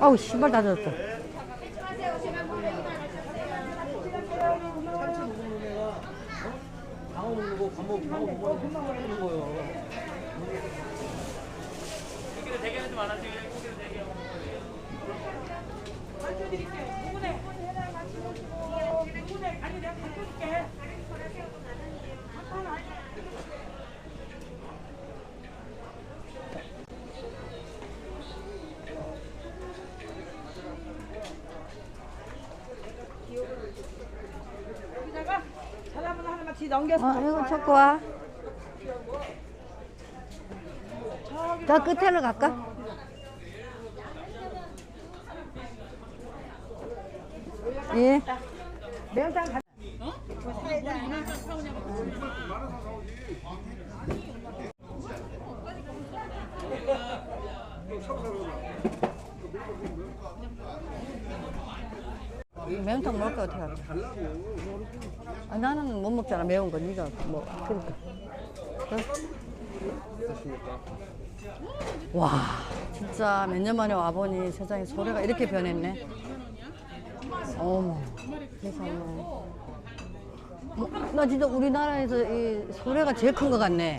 아우 신발 다 젖었다. 먹고 혼나고 하는 거예요. 여기다가 뒤 넘겨서 어, 이거 찾고 와. 저 끝에로 갈까? 예. 매운탕 가. 매운탕 먹을 거 어떻게 할까? 아, 나는 못 먹잖아 매운 거 네가 뭐 그러니까. 어? 와 진짜 몇 년 만에 와보니 세상에 소래가 이렇게 변했네. 어머 세상에. 뭐, 나 진짜 우리나라에서 이 소래가 제일 큰 것 같네.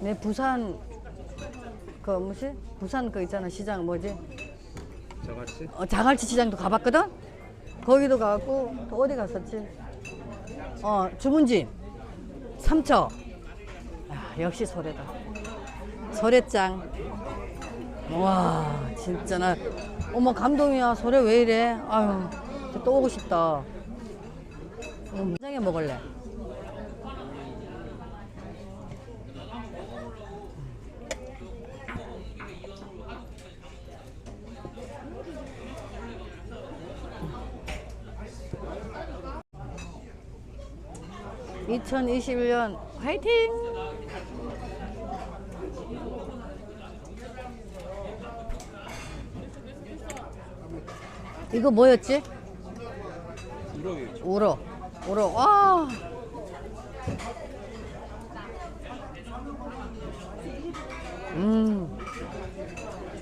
내 부산 그 뭐지? 부산 그 있잖아 시장 뭐지? 저같이? 어, 자갈치 시장도 가봤거든? 거기도 가고 또 어디 갔었지? 어 주문진. 삼척 아, 역시 소래다. 소래짱. 와 진짜 나 어머 감동이야. 소래 왜 이래? 아유 또 오고 싶다. 음, 장에 먹을래 (2021년) 화이팅 이거 뭐였지? 우럭이. 우럭 우럭 와 음.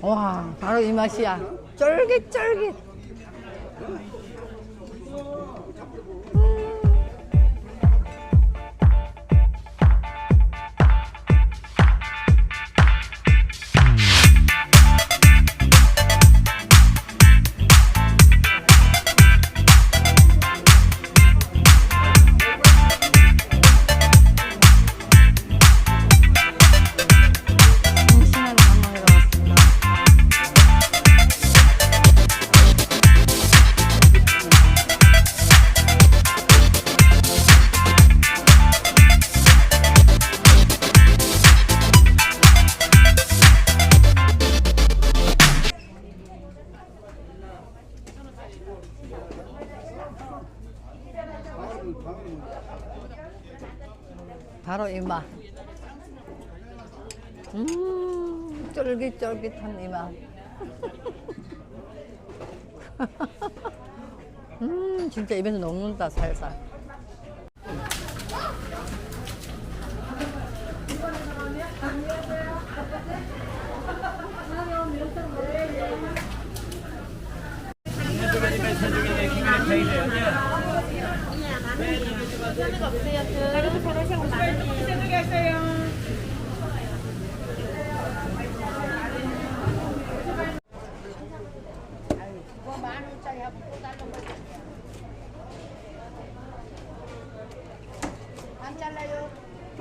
와, 바로 이 맛이야. 쫄깃쫄깃. 바로 이 맛. 음, 쫄깃쫄깃한 이 맛. 음, 진짜 입에서 녹는다, 살살.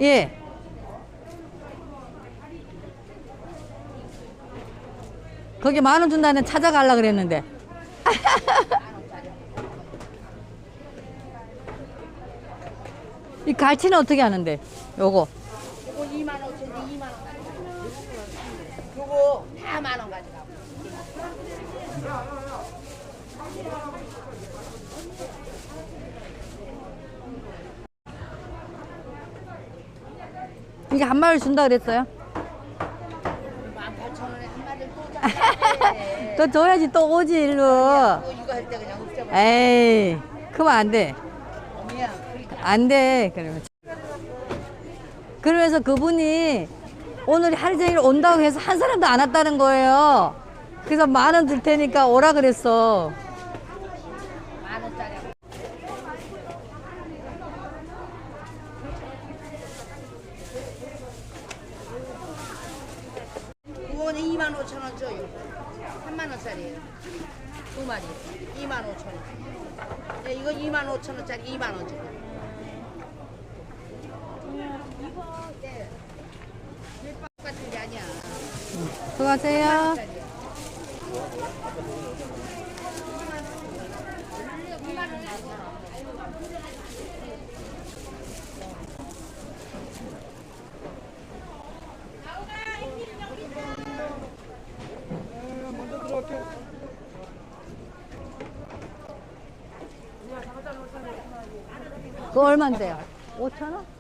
예. 거기 만 원 준다는 찾아가려 그랬는데. 이 갈치는 어떻게 하는데? 요거. 요거 2만 5천 원, 2만 원. 요거 다 만 원 가져가. 이게 한 마리 준다 그랬어요? 18,000원에 한 마리를 또 줘야지 또 오지 일로. 또 이거 할 때 그냥 없애버려. 에이, 그러면 안 돼. 안 돼. 그러면. 그러면서 그분이 오늘 하루 종일 온다고 해서 한 사람도 안 왔다는 거예요. 그래서 만 원 줄 테니까 오라 그랬어. 만 원짜리. 그거는 2만 5천 원 줘요. 3만 원짜리예요. 두 마리 2만 5천 원. 네, 이거 2만 5천 원짜리 2만 원 줘요. 이거 네. 밀밥 같은 게 아니야. 수고하세요. 그거 얼만데요? 5천 원?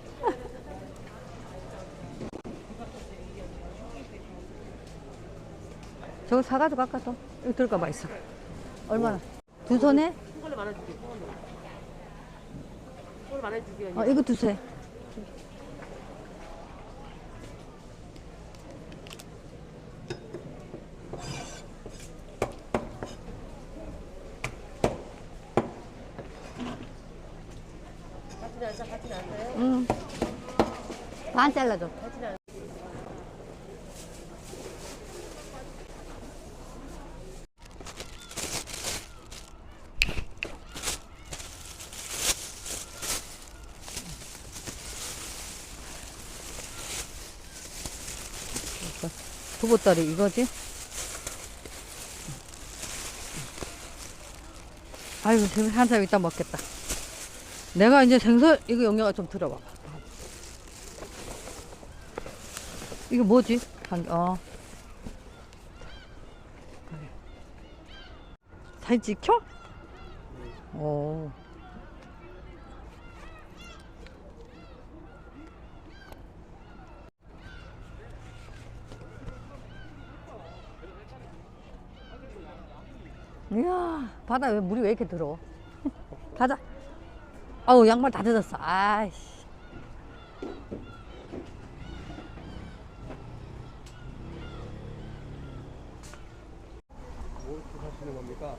저거 사가지고 갈까 또? 이거 들까 봐 있어. 얼마나? 두 손에? 이걸로 말해줄게. 이걸로 말해줄게. 어, 이거 두세. 같이 나서 같이 나서요. 응. 반 잘라줘. 나. 두보따리 이거지? 아이고, 지금 한참 이따 먹겠다. 내가 이제 생선, 이거 영양가 좀 들어봐. 이거 뭐지? 한, 어. 사진 찍혀? 오. 이야, 바다 왜 물이 왜 이렇게 들어? 가자. 아우, 양말 다 젖었어. 아이씨. 뭐 하시는 겁니까?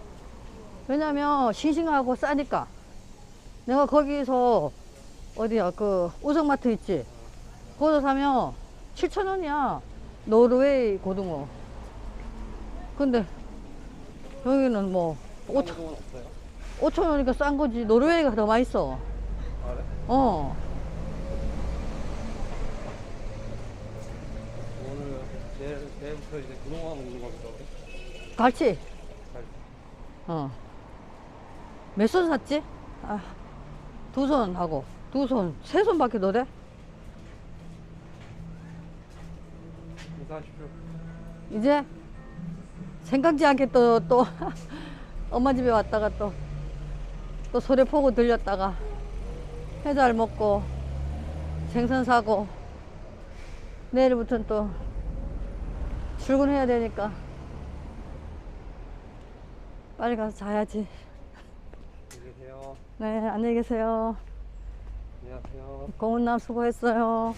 왜냐면 싱싱하고 싸니까. 내가 거기서 어디야 그 오성마트 있지? 거기서 사면 7천 원이야. 노르웨이 고등어. 근데 여기는 뭐 5천 건 없어요. 5천 원이니까 싼 거지. 노르웨이가 더 맛있어. 아, 그래? 어. 오늘 내일 내일부터 이제 분홍화 먹는 겁니까? 우리? 갈치. 갈- 어. 몇 손 샀지? 아, 두 손 하고 두 손, 세 손밖에 더 돼? 인사하십시오. 이제 생각지 않게 또, 또, 엄마 집에 왔다가 또, 또 소래 포고 들렸다가 해잘 먹고 생선 사고 내일부터는 또 출근해야 되니까 빨리 가서 자야지. 안녕히 계세요. 네, 안녕히 계세요. 안녕하세요. 고운남 수고했어요.